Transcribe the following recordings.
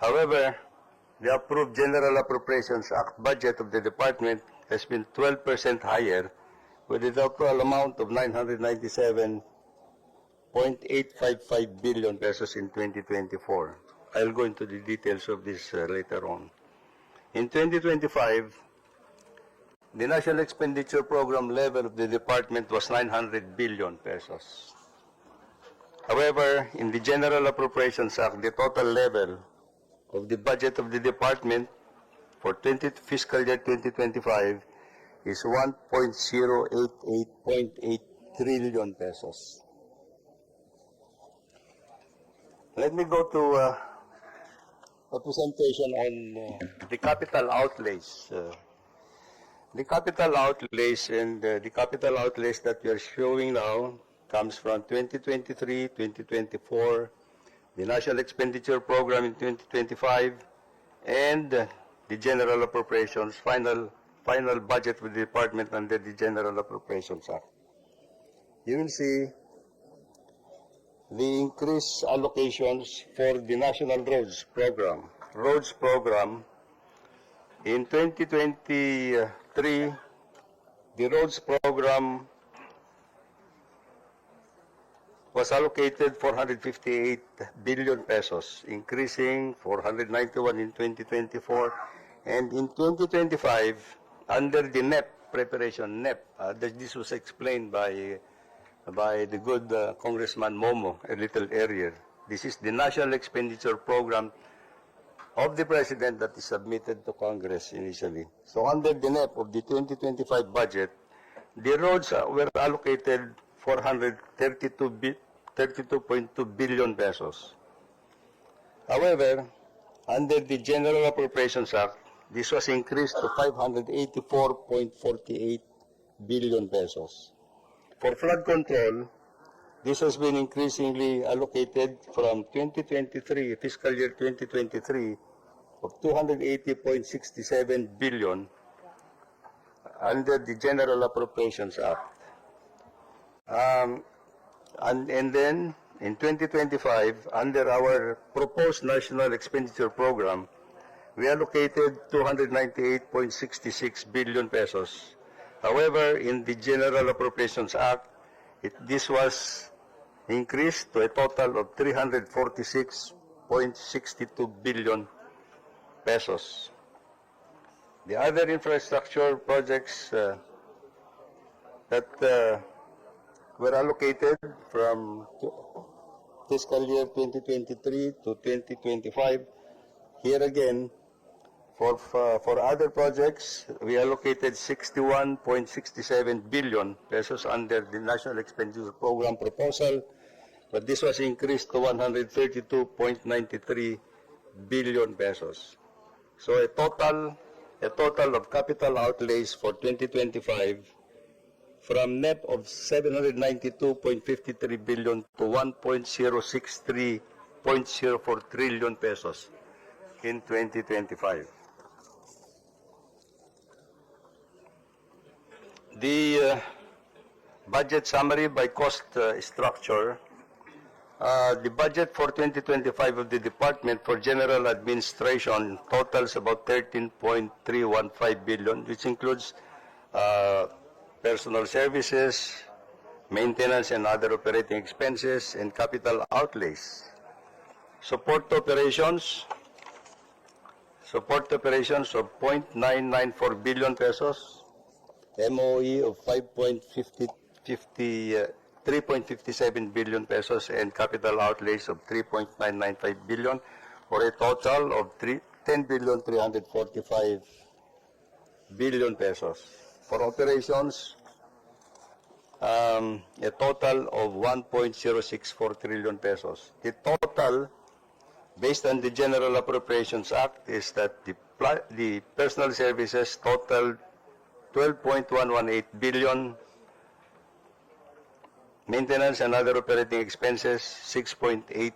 However, the approved General Appropriations Act budget of the department has been 12% higher with a total amount of 997.855 billion pesos in 2024. I'll go into the details of this uh, later on. In 2025, the national expenditure program level of the department was 900 billion pesos. However, in the General Appropriations Act, the total level of the budget of the department for 20 fiscal year 2025 is 1.088.8 trillion pesos. Let me go to uh, a presentation on uh, the capital outlays. Uh, the capital outlays and uh, the capital outlays that we are showing now comes from 2023, 2024, the National Expenditure Program in 2025, and the General Appropriations final final budget with the department under the General Appropriations Act. You will see the increased allocations for the National Roads Program. Roads Program in 2023, the roads program was allocated 458 billion pesos, increasing 491 in 2024. And in 2025, under the NEP preparation, NEP, uh, this was explained by, by the good uh, Congressman Momo a little earlier. This is the National Expenditure Program of the President that is submitted to Congress initially. So under the NEP of the 2025 budget, the roads uh, were allocated 432 bi- 32.2 billion pesos. However, under the General Appropriations Act, this was increased to 584.48 billion pesos. For flood control, this has been increasingly allocated from 2023, fiscal year 2023, of 280.67 billion under the General Appropriations Act. Um, and, and then in 2025, under our proposed national expenditure program, we allocated 298.66 billion pesos. However, in the General Appropriations Act, it, this was increased to a total of 346.62 billion pesos. The other infrastructure projects uh, that uh, were allocated from fiscal year 2023 to 2025. Here again, for, for for other projects, we allocated 61.67 billion pesos under the National Expenditure Program proposal, but this was increased to 132.93 billion pesos. So a total, a total of capital outlays for 2025 from net of 792.53 billion to 1.063.04 trillion pesos in 2025. The uh, budget summary by cost uh, structure, uh, the budget for 2025 of the Department for General Administration totals about 13.315 billion, which includes uh, personal services, maintenance and other operating expenses, and capital outlays. Support operations, support operations of 0.994 billion pesos, MOE of 5.50, 50, uh, 3.57 billion pesos, and capital outlays of 3.995 billion, for a total of 3, 10 billion 345 billion pesos. For operations, um, a total of 1.064 trillion pesos. The total, based on the General Appropriations Act, is that the, the personal services total 12.118 billion, maintenance and other operating expenses 6.892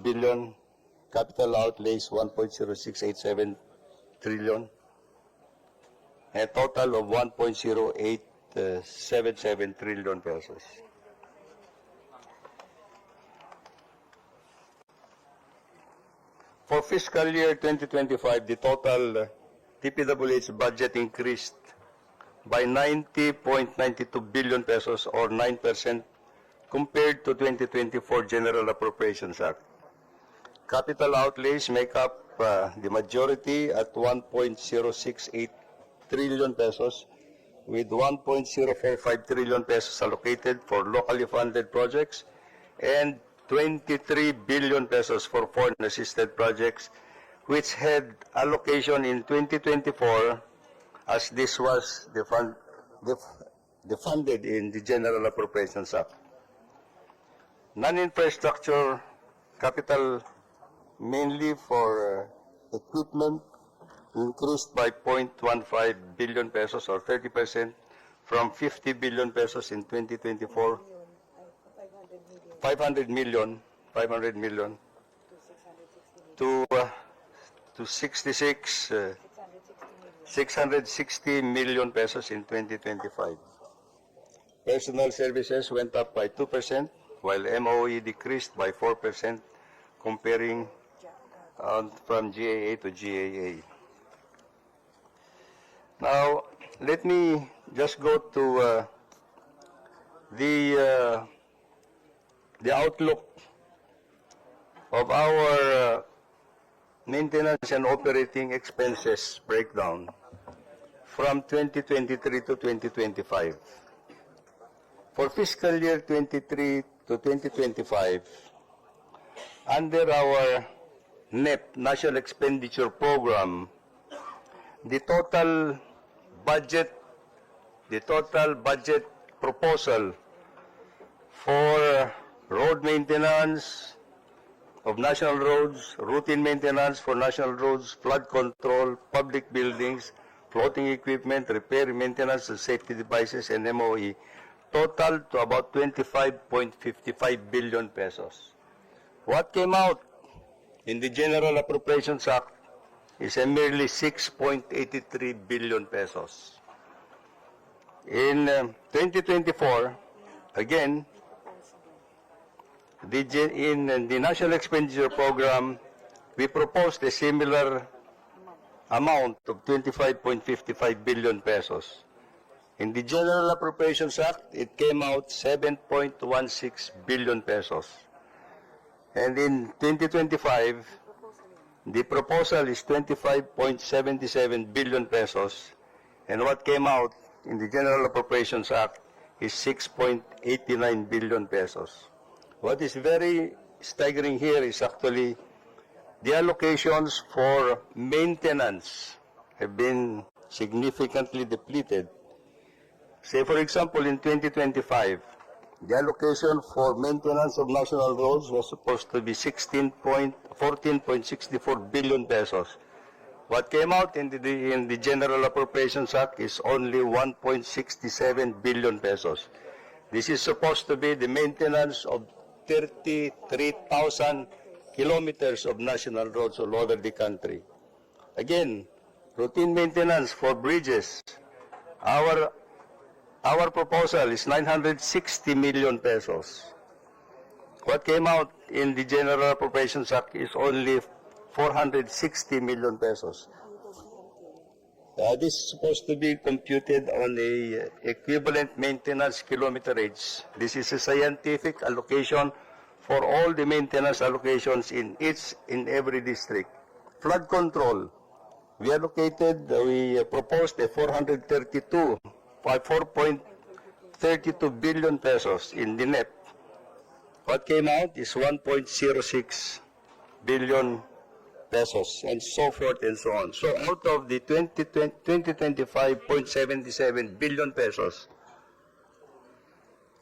billion, capital outlays 1.0687 trillion, a total of 1.0877 trillion pesos. For fiscal year 2025, the total uh, DPWH budget increased by 90.92 billion pesos or 9% compared to 2024 General Appropriations Act. Capital outlays make up uh, the majority at 1.068 trillion pesos with 1.045 trillion pesos allocated for locally funded projects and 23 billion pesos for foreign assisted projects which had allocation in 2024 as this was the fund, the, the funded in the General Appropriations Act. Non-infrastructure capital mainly for uh, equipment increased by 0.15 billion pesos or 30% from 50 billion pesos in 2024 500 million 500 million. To uh, to 66 uh, 660 million pesos in 2025 Personal services went up by 2%, while MOE decreased by 4% comparing uh, from GAA to GAA. Now, let me just go to uh, the uh, the outlook of our uh, maintenance and operating expenses breakdown from 2023 to 2025. For fiscal year 23 to 2025, under our NEP, National Expenditure Program, the total budget, the total budget proposal for uh, road maintenance of national roads, routine maintenance for national roads, flood control, public buildings, floating equipment, repair, maintenance of safety devices, and MOE, total to about 25.55 billion pesos. What came out in the General Appropriations Act is a merely 6.83 billion pesos. In um, 2024, again, in uh, the National Expenditure Program, we proposed a similar amount of 25.55 billion pesos. In the General Appropriations Act, it came out 7.16 billion pesos. And in 2025, the proposal is 25.77 billion pesos, and what came out in the General Appropriations Act is 6.89 billion pesos. What is very staggering here is actually the allocations for maintenance have been significantly depleted. Say, for example, in 2025, the allocation for maintenance of national roads was supposed to be 16 point, 14.64 billion pesos. What came out in the, in the General Appropriations Act is only 1.67 billion pesos. This is supposed to be the maintenance of 33,000 kilometers of national roads all over the country. Again, routine maintenance for bridges. Our our proposal is 960 million pesos. What came out in the General Appropriations Act is only 460 million pesos. Uh, this is supposed to be computed on a uh, equivalent maintenance kilometerage. This is a scientific allocation for all the maintenance allocations in each, in every district. Flood control, we allocated, we uh, proposed a 432, by 4.32 billion pesos in the net. What came out is 1.06 billion pesos and so forth and so on. So out of the 20, 2025.77 billion pesos,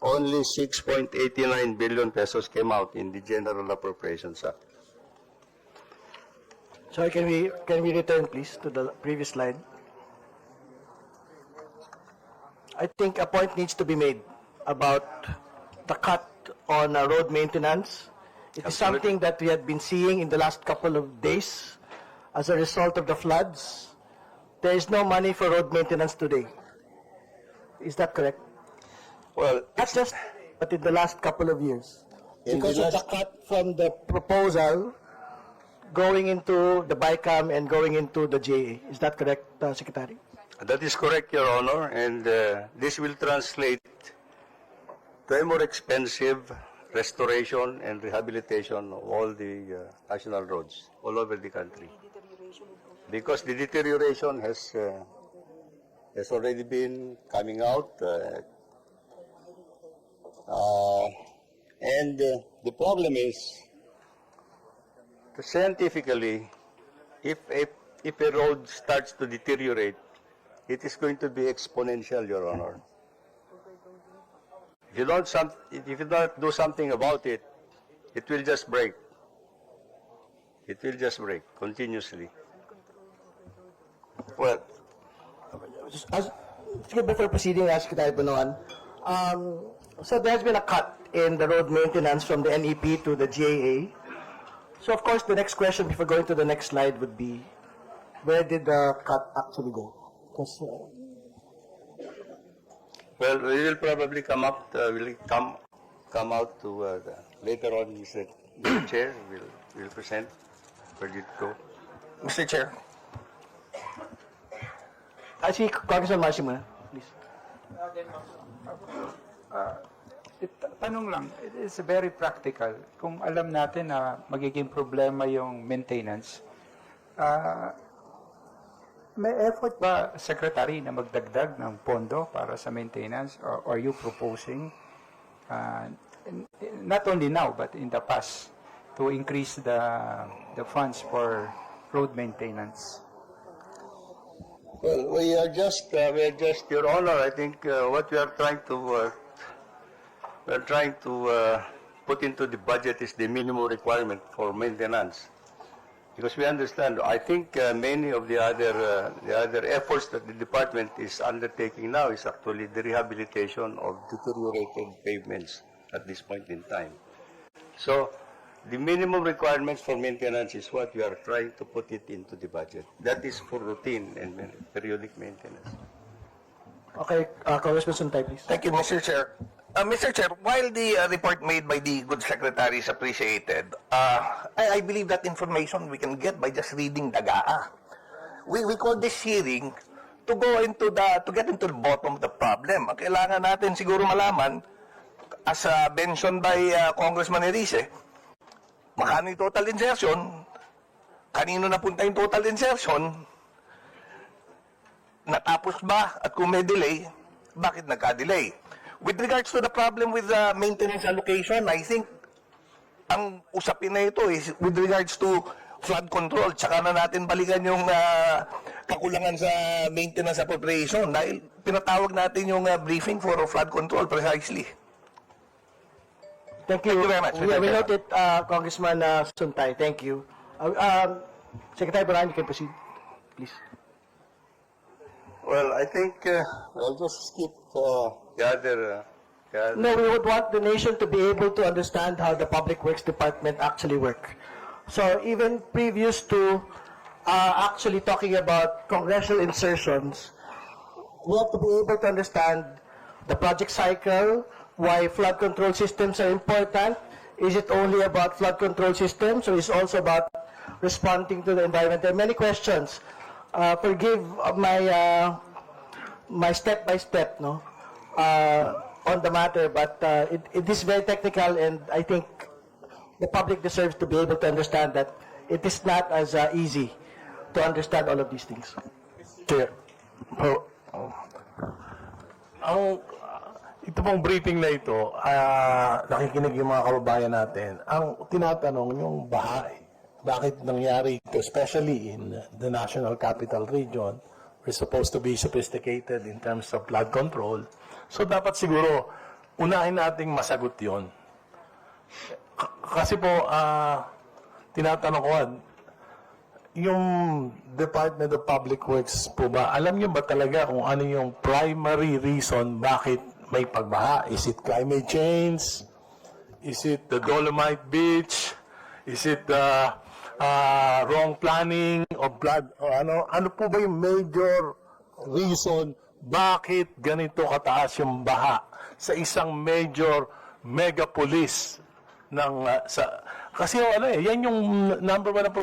only 6.89 billion pesos came out in the General Appropriations Act. Sorry, can we, can we return please to the previous slide? I think a point needs to be made about the cut on uh, road maintenance. It is Absolutely. something that we had been seeing in the last couple of days as a result of the floods. There is no money for road maintenance today. Is that correct? Well, Not just, but in the last couple of years. In the Because of the last- cut from the proposal going into the BICAM and going into the JA. Is that correct, uh, Secretary? That is correct, Your Honor, and uh, this will translate to a more expensive restoration and rehabilitation of all the uh, national roads all over the country. Because the deterioration has uh, has already been coming out, uh, uh, and uh, the problem is scientifically, if a if a road starts to deteriorate, it is going to be exponential, Your Honor. If you don't some, if you don't do something about it, it will just break. It will just break continuously. Well, As, before proceeding, uh, Secretary Bonoan, um, so there has been a cut in the road maintenance from the NEP to the GAA. So of course, the next question before going to the next slide would be, where did the cut actually go? Because uh, well, we will probably come up. Uh, will come come out to uh, the, later on. Mr. Chair will will present where did it go. Mr. Chair. I see Congressman Marcy muna, please. It, tanong lang, it is very practical. Kung alam natin na magiging problema yung maintenance, ah, may effort ba, Secretary, na magdagdag ng pondo para sa maintenance? Or are you proposing, n- not only now, but in the past, to increase the, the funds for road maintenance? Well, we are just, uh, we are just, Your Honor, I think uh, what we are trying to, uh, we are trying to uh, put into the budget is the minimum requirement for maintenance. Because we understand, I think uh, many of the other, uh, the other efforts that the department is undertaking now is actually the rehabilitation of deteriorated pavements at this point in time. So, the minimum requirements for maintenance is what we are trying to put it into the budget. That is for routine and periodic maintenance. Okay, uh, Congressman Suntay, please. Thank you, Mr. Chair. Uh, Mr. Chair, while the uh, report made by the good secretary is appreciated, uh, I, I believe that information we can get by just reading Dagaa. We, we call this hearing to go into the, to get into the bottom of the problem. Ang Kailangan natin siguro malaman, as uh, mentioned by uh, Congressman Erice, makano yung total insertion, kanino napunta yung total insertion, natapos ba at kung may delay, bakit nagka-delay? With regards to the problem with the maintenance allocation, I think ang usapin na ito is with regards to flood control. Tsaka na natin balikan yung ah, kakulangan sa maintenance appropriation dahil pinatawag natin yung ah, briefing for flood control precisely. Thank you. Thank you very much, We, we noted, uh, Congressman uh, Suntay. Thank you. Uh, um, Secretary Bonoan, you can proceed, please. Well, I think uh, I'll just skip the other. Uh, No, we would want the nation to be able to understand how the Public Works Department actually work. So even previous to uh, actually talking about congressional insertions, we have to be able to understand the project cycle, why flood control systems are important. Is it only about flood control systems, or is it also about responding to the environment? There are many questions. Uh, forgive my uh, my step by step, no, uh, on the matter, but uh, it, it is very technical, and I think the public deserves to be able to understand that it is not as uh, easy to understand all of these things. Chair. Po, ang ito pong briefing na ito, ah, nakikinig yung mga kababayan natin. Ang tinatanong yung bahay. Bakit nangyari ito, especially in the National Capital Region, we're supposed to be sophisticated in terms of flood control. So dapat siguro, unahin nating masagot yon. K- kasi po, ah, tinatanong ko, yung Department of Public Works po ba, alam niyo ba talaga kung ano yung primary reason bakit may pagbaha? Is it climate change? Is it the Dolomite Beach? Is it the uh, wrong planning of blood? O ano, ano po ba yung major reason bakit ganito kataas yung baha sa isang major megapolis ng uh, sa kasi ano eh yan yung number one na